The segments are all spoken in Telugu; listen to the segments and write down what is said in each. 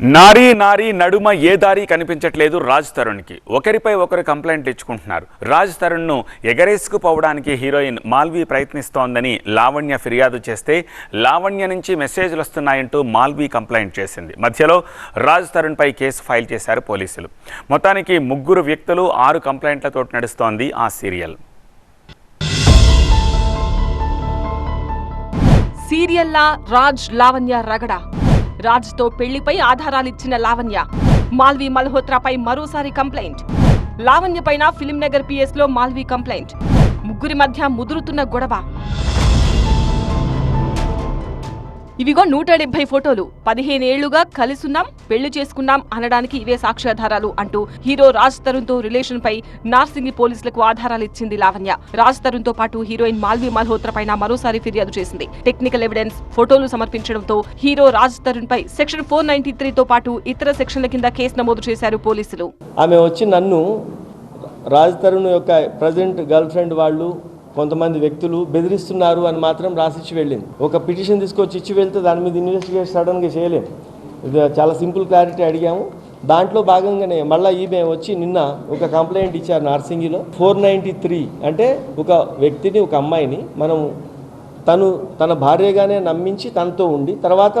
నారీ నారీ నడుమ ఏ దారి కనిపించట్లేదు రాజ్ తరుణ్కి. ఒకరిపై ఒకరు కంప్లైంట్ ఇచ్చుకుంటున్నారు. రాజ్ తరుణ్ను ఎగరేసుకుపోవడానికి హీరోయిన్ మాల్వి ప్రయత్నిస్తోందని లావణ్య ఫిర్యాదు చేస్తే లావణ్య నుంచి మెసేజ్లు వస్తున్నాయంటూ మాల్వి కంప్లైంట్ చేసింది. మధ్యలో రాజ్ తరుణ్పై కేసు ఫైల్ చేశారు పోలీసులు. మొత్తానికి ముగ్గురు వ్యక్తులు ఆరు కంప్లైంట్లతో నడుస్తోంది ఆ సీరియల్. సీరియల్లా రాజ్ లావణ్య రగడ? రాజ్తో పెళ్ళిపై ఆధారాలిచ్చిన లావణ్య. మాల్వి మల్హోత్రాపై మరోసారి కంప్లైంట్. లావణ్య పైన ఫిలిం నగర్ పిఎస్లో మాల్వి కంప్లైంట్. ముగ్గురి మధ్య ముదురుతున్న గొడవ. ఇవిగో నూట డెబ్బై ఫోటోలు. పదిహేనేళ్ళుగా కలిసున్నాం పెళ్ళి చేసుకున్నాం అనడానికి ఇవే సాక్ష్యాధారాలు అంటూ హీరో రాజ్ తరుణ్తో రిలేషన్ పై నార్సింగి పోలీసులకు ఆధారాలు ఇచ్చింది లావణ్య. రాజ్ తరుణ్తో పాటు హీరోయిన్ మాల్వి మల్హోత్రా పైన మరోసారి ఫిర్యాదు చేసింది. టెక్నికల్ ఎవిడెన్స్ ఫోటోలు సమర్పించడంతో హీరో రాజ్ తరుణ్ పై సెక్షన్ ఫోర్ నైన్టీ తో పాటు ఇతర సెక్షన్ల కింద కేసు నమోదు చేశారు పోలీసులు. ఆమె వచ్చి నన్ను రాజ్ తరుణ్ యొక్క ప్రజెంట్ గర్ల్ ఫ్రెండ్ వాళ్ళు కొంతమంది వ్యక్తులు బెదిరిస్తున్నారు అని మాత్రం రాసిచ్చి వెళ్ళింది. ఒక పిటిషన్ తీసుకొచ్చి ఇచ్చి వెళ్తే దాని మీద ఇన్వెస్టిగేట్ సడన్గా చేయలేం చాలా సింపుల్ క్లారిటీ అడిగాము. దాంట్లో భాగంగానే మళ్ళీ ఈమె వచ్చి నిన్న ఒక కంప్లైంట్ ఇచ్చారు నార్సింగిలో. ఫోర్ నైంటీ త్రీ అంటే ఒక వ్యక్తిని ఒక అమ్మాయిని మనం తను తన భార్యగానే నమ్మించి తనతో ఉండి తర్వాత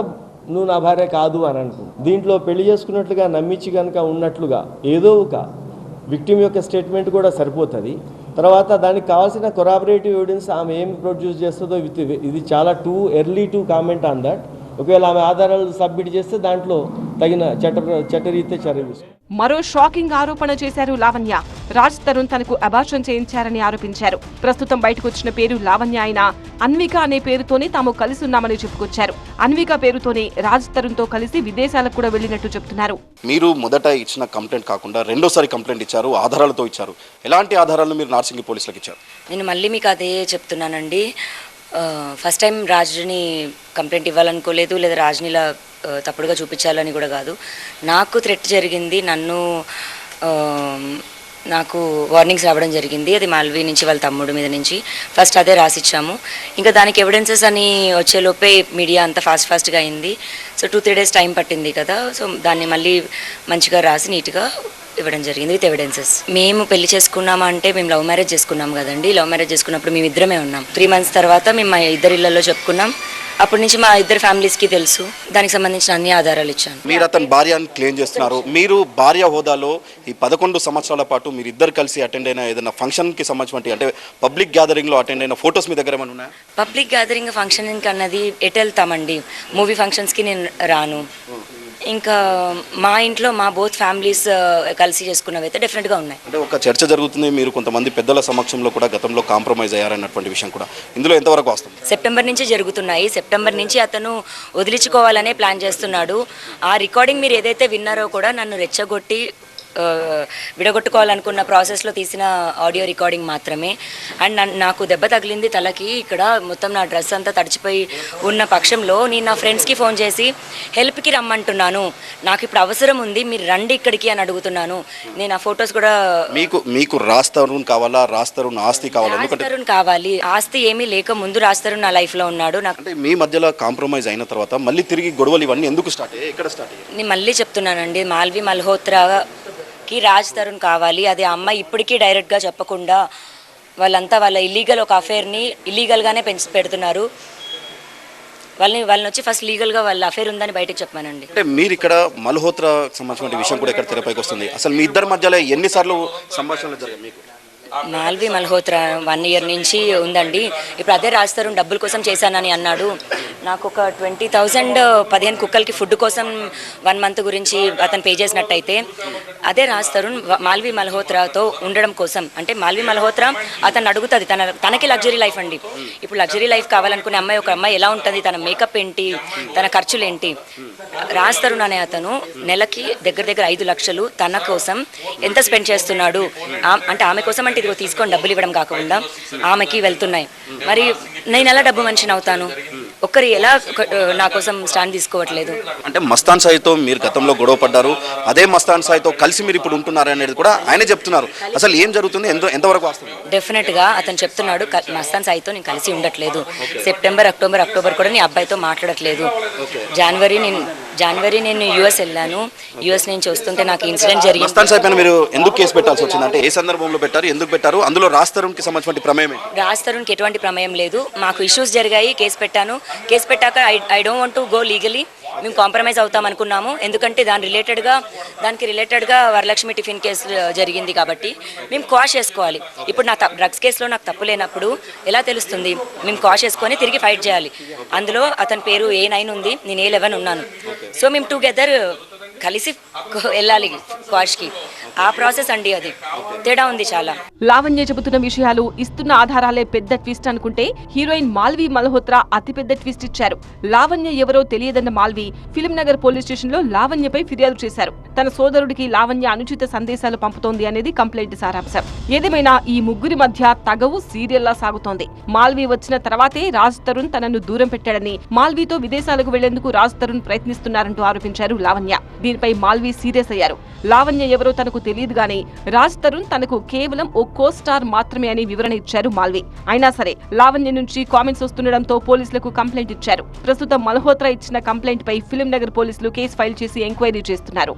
నువ్వు నా భార్య కాదు అని అనుకుంది. దీంట్లో పెళ్ళి చేసుకున్నట్లుగా నమ్మించి కనుక ఉన్నట్లుగా ఏదో ఒక విక్టిమ్ యొక్క స్టేట్మెంట్ కూడా సరిపోతుంది. తర్వాత దానికి కావాల్సిన కొరాబరేటివ్ ఎవిడెన్స్ ఆమె ఏం ప్రొడ్యూస్ చేస్తుందో విత్ ఇది చాలా too early to comment on that ఒకవేళ ఆమె ఆధారాలు సబ్మిట్ చేస్తే దాంట్లో తగిన చట్ట చట్టరీత్యా చర్య తీసుకుంటాం. మరో షాకింగ్ ఆరోపణ చేశారు లావణ్య. రాజ్ తరుణ్ తనకు అబార్షన్ చేయించారని ఆరోపించారు. ప్రస్తుతం బయటకు వచ్చిన పేరు లావణ్య అయినా అన్విక అనే పేరుతోనే తాము కలిసి ఉన్నామని చెప్పుకొచ్చారు. అన్విక పేరుతోనే రాజ్ తరుణ్తో కలిసి విదేశాలకు కూడా వెళ్ళినట్టు చెప్తున్నారు. మీరు మొదట ఇచ్చిన కంప్లైంట్ కాకుండా రెండోసారి కంప్లైంట్ ఇచ్చారు ఆధారాలతో ఇచ్చారు. ఎలాంటి ఆధారాలు మీరు నార్సింగి పోలీసులకు ఇచ్చారు? నేను మళ్ళీ మీకు అదే చెప్తున్నానండి. ఫస్ట్ టైం రాజుని కంప్లైంట్ ఇవ్వాలనుకోలేదు లేదా రాజుని ఇలా ఆ, తప్పుడుగా చూపించాలని కూడా కాదు. నాకు థ్రెట్ జరిగింది నన్ను నాకు వార్నింగ్స్ రావడం జరిగింది. అది మాల్వి నుంచి వాళ్ళ తమ్ముడు మీద నుంచి. ఫస్ట్ అదే రాసిచ్చాము. ఇంకా దానికి ఎవిడెన్సెస్ అని వచ్చేలోపే మీడియా అంతా ఫాస్ట్ ఫాస్ట్గా అయింది. So two three days time పట్టింది కదా. సో దాన్ని మళ్ళీ మంచిగా రాసి నీట్గా ఇవ్వడం జరిగింది విత్ ఎవిడెన్సెస్ మేము పెళ్ళి చేసుకున్నామా అంటే మేము లవ్ మ్యారేజ్ చేసుకున్నాం కదండి. లవ్ మ్యారేజ్ చేసుకున్నప్పుడు మేము ఇద్దరమే ఉన్నాం. త్రీ మంత్స్ తర్వాత మేము మా ఇద్దరి ఇళ్ళలో చెప్పుకున్నాం. అప్పటి నుంచి మా ఇద్దరు ఫ్యామిలీస్కి తెలుసు. దానికి సంబంధించిన అన్ని ఆధారాలు ఇచ్చాను. మీరు అతని భార్య అని క్లెయిమ్ చేస్తున్నారు. మీరు భార్య హోదాలో ఈ పదకొండు సంవత్సరాల పాటు మీరు ఇద్దరు కలిసి అటెండ్ అయిన ఏదైనా ఫంక్షన్కి సంబంధించి అంటే పబ్లిక్ గ్యాదరింగ్లో అటెండ్ అయిన ఫొటోస్ మీ దగ్గర ఏమైనా ఉన్నాయా? పబ్లిక్ గ్యాదరింగ్ ఫంక్షన్ అన్నది ఎటు వెళ్తామండి? మూవీ ఫంక్షన్స్కి నేను రాను. ఇంకా మా ఇంట్లో మా బోత్ ఫ్యామిలీస్ కలిసి చేసుకున్నవి అయితే డెఫినెట్గా ఉన్నాయి. అంటే ఒక చర్చ జరుగుతుంది మీరు కొంతమంది పెద్దల సమక్షంలో కూడా గతంలో కాంప్రమైజ్ అయ్యారన్నటువంటి విషయం కూడా ఇందులో ఎంతవరకు వస్తుంది సెప్టెంబర్ నుంచి జరుగుతున్నాయి. సెప్టెంబర్ నుంచి అతను వదిలించుకోవాలనే ప్లాన్ చేస్తున్నాడు. ఆ రికార్డింగ్ మీరు ఏదైతే విన్నారో కూడా నన్ను రెచ్చగొట్టి విడగొట్టుకోవాలనుకున్న ప్రాసెస్లో తీసిన ఆడియో రికార్డింగ్ మాత్రమే. అండ్ నన్ను నాకు దెబ్బ తగిలింది తలకి. ఇక్కడ మొత్తం నా డ్రెస్ అంతా తడిచిపోయి ఉన్న పక్షంలో నేను నా ఫ్రెండ్స్కి ఫోన్ చేసి హెల్ప్కి రమ్మంటున్నాను. నాకు ఇప్పుడు అవసరం ఉంది. మీరు రండి ఇక్కడికి అని అడుగుతున్నాను. నేను ఆ ఫొటోస్ కూడా మీకు మీకు రాస్తరుణ్ కావాలా? రాస్తరుణ్ ఆస్తి కావాలా? రాస్తరుణ్ కావాలి. ఆస్తి ఏమీ లేక ముందు రాస్తరుణ్ నా లైఫ్లో ఉన్నాడు. నాకు అంటే మీ మధ్యలో కాంప్రమైజ్ అయిన తర్వాత మళ్ళీ తిరిగి గొడవలు ఇవన్నీ ఎందుకు స్టార్ట్ అయ్యాయి? ఎక్కడ స్టార్ట్ అయ్యాయి? నేను మళ్ళీ చెప్తున్నానండి. మాల్వి మల్హోత్రాకి రాజ్ తరుణ్ కావాలి. అది ఆ అమ్మాయి ఇప్పటికీ డైరెక్ట్గా చెప్పకుండా వాళ్ళంతా వాళ్ళ ఇల్లీగల్ ఒక అఫేర్ని ఇల్లీగల్గానే పెంచి పెడుతున్నారు. వాళ్ళని వాళ్ళని వచ్చి ఫస్ట్ లీగల్గా వాళ్ళ అఫేర్ ఉందని బయటకు చెప్పానండి. అంటే మీరు ఇక్కడ మల్హోత్రా సంబంధించిన విషయం కూడా ఇక్కడ తెరపైకి వస్తుంది. అసలు మీ ఇద్దరి మధ్యలో ఎన్నిసార్లు సంభాషణలు జరిగాయి మీకు? మాల్వి మల్హోత్రా వన్ ఇయర్ నుంచి ఉందండి. ఇప్పుడు అదే రాజ్ తరుణ్ డబ్బుల కోసం చేశానని అన్నాడు. నాకు ఒక ట్వంటీ థౌజండ్ పదిహేను కుక్కలకి ఫుడ్ కోసం వన్ మంత్ గురించి అతను పే చేసినట్టయితే అదే రాజ్ తరుణ్ మాల్వి మల్హోత్రాతో ఉండడం కోసం. అంటే మాల్వి మల్హోత్రా అతను అడుగుతుంది తన తనకి లగ్జరీ లైఫ్ అండి. ఇప్పుడు లగ్జరీ లైఫ్ కావాలనుకునే అమ్మాయి ఒక అమ్మాయి ఎలా ఉంటుంది తన మేకప్ ఏంటి తన ఖర్చులు ఏంటి రాజ్ తరుణ్ అనే అతను నెలకి దగ్గర దగ్గర ఐదు లక్షలు తన కోసం ఎంత స్పెండ్ చేస్తున్నాడు అంటే ఆమె కోసం అంటే ఇదిగో తీసుకొని డబ్బులు ఇవ్వడం కాకుండా ఆమెకి వెళ్తున్నాయి. మరి నేను ఎలా డబ్బు మనిషిని అవుతాను? ఒక్కరు ఎలా నా కోసం స్టాండ్ తీసుకోవట్లేదు. అంటే మస్తాన్ సాయితో మీరు గతంలో గొడవ పడ్డారు అదే మస్తాన్ సాయితో కలిసి మీరు ఇప్పుడు ఉంటున్నారు అనేది కూడా ఆయనే చెప్తున్నారు. అసలు ఏం జరుగుతుంది? ఎంత ఎంతవరకు వస్తుంది డెఫినెట్గా అతను చెప్తున్నాడు మస్తాన్ సాయితో నేను కలిసి ఉండట్లేదు. సెప్టెంబర్ అక్టోబర్ అక్టోబర్ కూడా నీ అబ్బాయితో మాట్లాడట్లేదు. జనవరి నేను జనవరి నేను యుఎస్ వెళ్ళాను. యుఎస్ నుంచి వస్తుంటే నాకు ఇన్సిడెంట్ జరిగింది. మస్తాన్ సార్ పైన మీరు ఎందుకు కేసు పెట్టాల్సి వచ్చింది? అంటే ఏ సందర్భంలో పెట్టారు? ఎందుకు పెట్టారు? అందులో రాజ్ తరుణ్కి సంబంధించిన ప్రమేయం? రాజ్ తరుణ్కి ఎటువంటి ప్రమేయం లేదు. మాకు ఇష్యూస్ జరిగాయి కేసు పెట్టాను. కేసు పెట్టాక I I don't want to go legally మేము కాంప్రమైజ్ అవుతాం అనుకున్నాము. ఎందుకంటే దాని రిలేటెడ్గా దానికి రిలేటెడ్గా వరలక్ష్మి టిఫిన్ కేసు జరిగింది కాబట్టి మేము కాష్ చేసుకోవాలి. ఇప్పుడు నా డ్రగ్స్ కేసులో నాకు తప్పు లేనప్పుడు ఎలా తెలుస్తుంది? మేము కాష్ చేసుకొని తిరిగి ఫైట్ చేయాలి. అందులో అతని పేరు ఏ నైన్ ఉంది నేను ఏ లెవెన్ ఉన్నాను. సో మేము టుగెదర్ కలిసి వెళ్ళాలి కాష్కి ఆ ప్రాసెస్ అండి అది. తేడా ఉంది చాలా. లావణ్య చెబుతున్న విషయాలు ఇస్తున్న ఆధారాలే పెద్ద ట్విస్ట్ అనుకుంటే హీరోయిన్ మాల్వి మల్హోత్రా అతిపెద్ద ట్విస్ట్ ఇచ్చారు. లావణ్య ఎవరో తెలియదన్న మాల్వి ఫిలిం నగర్ పోలీస్ స్టేషన్లో లావణ్యపై ఫిర్యాదు చేశారు. తన సోదరుడికి లావణ్య అనుచిత సందేశాలు పంపుతోంది అనేది కంప్లైంట్ సారాంశం. ఏదేమైనా ఈ ముగ్గురి మధ్య తగవు సీరియల్లా సాగుతోంది. మాల్వి వచ్చిన తర్వాతే రాజ్ తరుణ్ తనను దూరం పెట్టాడని మాల్వీతో విదేశాలకు వెళ్ళేందుకు రాజ్ తరుణ్ ప్రయత్నిస్తున్నారంటూ ఆరోపించారు లావణ్య. దీనిపై మాల్వి సీరియస్ అయ్యారు. లావణ్య ఎవరో తనకు తెలియదు గానీ రాజ్ తరుణ్ తనకు కేవలం ఓ కో స్టార్ మాత్రమే అని వివరణ ఇచ్చారు మాల్వి. అయినా సరే లావణ్య నుంచి కామెంట్స్ వస్తుండడంతో పోలీసులకు కంప్లైంట్ ఇచ్చారు. ప్రస్తుతం మల్హోత్రా ఇచ్చిన కంప్లైంట్ పై ఫిలిం నగర్ పోలీసులు కేసు ఫైల్ చేసి ఎంక్వైరీ చేస్తున్నారు.